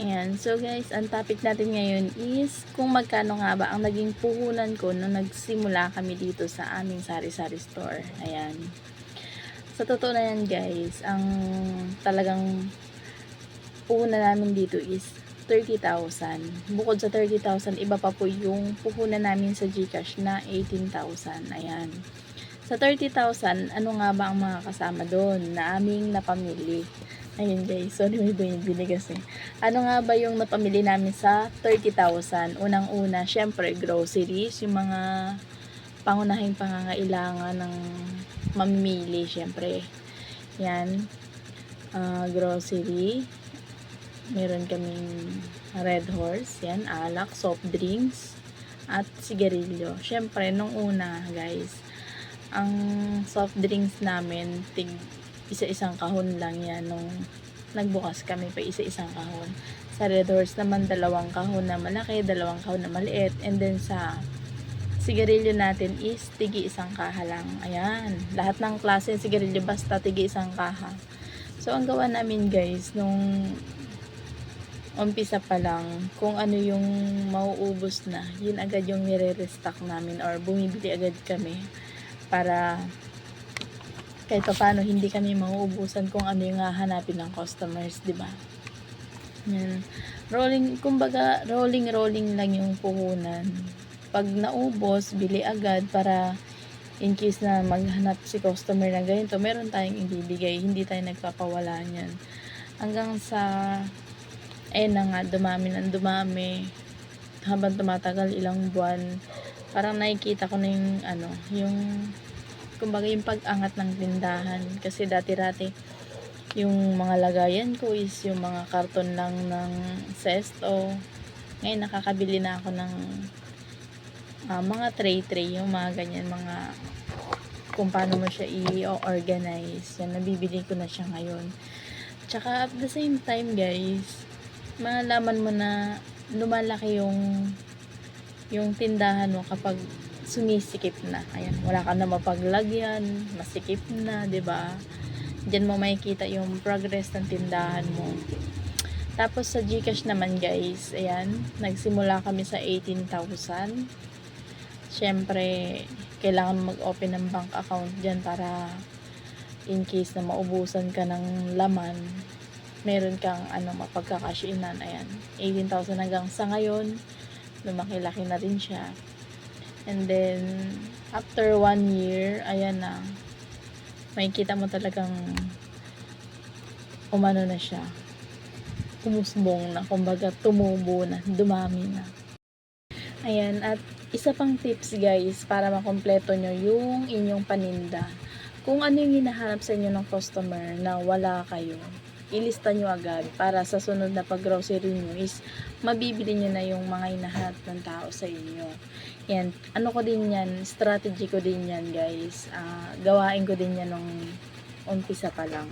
Ayan. So guys, ang topic natin ngayon is kung magkano nga ba ang naging puhunan ko nung nagsimula kami dito sa aming sari-sari store. Ayan. Sa totoo na yan guys, ang talagang puhunan namin dito is 30,000. Bukod sa 30,000, iba pa po yung puhunan namin sa Gcash na 18,000. Ayan. Sa 30,000, ano nga ba ang mga kasama doon na aming napamili? Ayun guys, sorry may bumibili kasi. Ano nga ba yung napamili namin sa 30,000? Unang-una, syempre groceries, yung mga pangunahing pangangailangan ng mamimili, syempre. Yan. Ah, grocery. Meron kaming Red Horse, yan, alak, soft drinks, at sigarilyo. Syempre, nung una, guys, ang soft drinks namin, tig isa-isang kahon lang yan nung nagbukas kami pa isa-isang kahon. Sa Red Horse naman, dalawang kahon na malaki, dalawang kahon na maliit, and then sa sigarilyo natin is tigi isang kaha lang. Ayan. Lahat ng klase ng sigarilyo basta tigi isang kaha. So, ang gawa namin guys, nung umpisa pa lang, kung ano yung mauubos na, yun agad yung nire-restock namin or bumibili agad kami para kahit pa paano hindi kami mauubusan kung ano yung hahanapin ng customers, di ba? Yan. Rolling, kumbaga, rolling-rolling lang yung puhunan. Pag naubos, bili agad para in case na maghanap si customer na ganito, meron tayong ibibigay. Hindi tayo nagpapawala niyan. Hanggang sa, eh na nga, dumami ng dumami. Habang tumatagal ilang buwan, parang nakikita ko na yung, ano, yung kumbaga yung pag-angat ng tindahan. Kasi dati-dati yung mga lagayan ko is yung mga karton lang ng sesto. Ngayon nakakabili na ako ng ah, mga tray-tray yung mga ganyan mga kung paano mo siya i-organize. Yan nabibili ko na siya ngayon. Tsaka at the same time guys malalaman mo na lumalaki yung yung tindahan mo kapag sumisikip na. Ayan, wala ka na mapaglagyan, masikip na, 'di ba? Diyan mo makikita yung progress ng tindahan mo. Tapos sa GCash naman, guys, ayan, nagsimula kami sa 18,000. Siyempre, kailangan mag-open ng bank account diyan para in case na maubusan ka ng laman, meron kang ano mapagkakashinan. Ayan, 18,000 hanggang sa ngayon, lumaki-laki na rin siya. And then, after one year, ayan na, may kita mo talagang umano na siya. Umusbong na, kumbaga tumubo na, dumami na. Ayan, at isa pang tips guys, para makompleto nyo yung inyong paninda. Kung ano yung hinahanap sa inyo ng customer na wala kayo, ilista nyo agad para sa sunod na pag-grocery nyo is mabibili nyo na yung mga hinahanap ng tao sa inyo. Yan, ano ko din yan, strategy ko din yan guys. Ah, gawain ko din yan nung umpisa pa lang.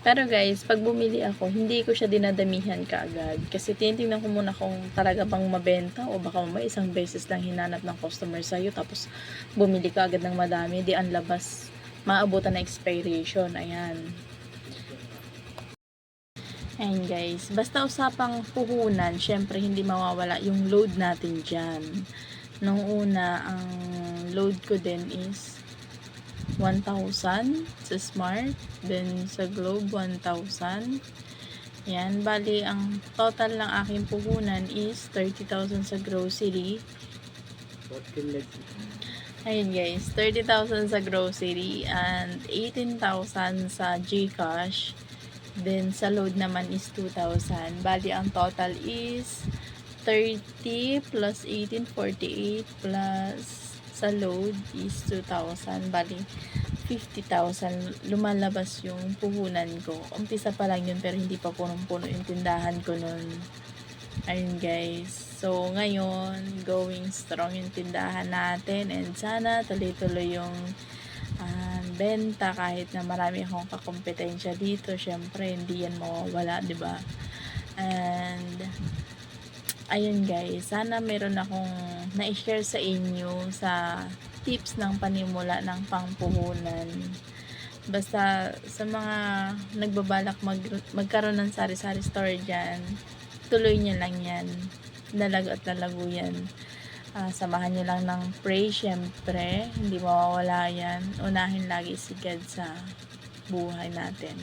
Pero guys, pag bumili ako, hindi ko siya dinadamihan kaagad. Kasi tinitingnan ko muna kung talaga bang mabenta o baka may isang beses lang hinanap ng customer sa'yo tapos bumili ka agad ng madami, di ang labas maabutan na expiration. Ayan. Ayan guys, basta usapang puhunan, syempre hindi mawawala yung load natin dyan. Nung una, ang load ko din is 1,000 sa Smart, then sa Globe 1,000. Yan, bali ang total ng aking puhunan is 30,000 sa grocery. Ayun guys, 30,000 sa grocery and 18,000 sa GCash. Then sa load naman is 2,000. Bali ang total is 30 plus 18, 48 plus sa load is 2,000. Bali 50,000 lumalabas yung puhunan ko. Umpisa pa lang yun pero hindi pa punong-puno yung tindahan ko nun. Ayun guys. So ngayon, going strong yung tindahan natin and sana tuloy-tuloy yung ah, benta kahit na marami akong kakompetensya dito. Syempre, hindi yan mawawala, 'di ba? And ayun guys, sana meron akong na-share sa inyo sa tips ng panimula ng pangpuhunan. Basta sa mga nagbabalak mag, magkaroon ng sari-sari store dyan, tuloy nyo lang yan. Lalago at lalago yan. Ah, samahan nyo lang ng pray, syempre. Hindi mawawala yan. Unahin lagi si God sa buhay natin.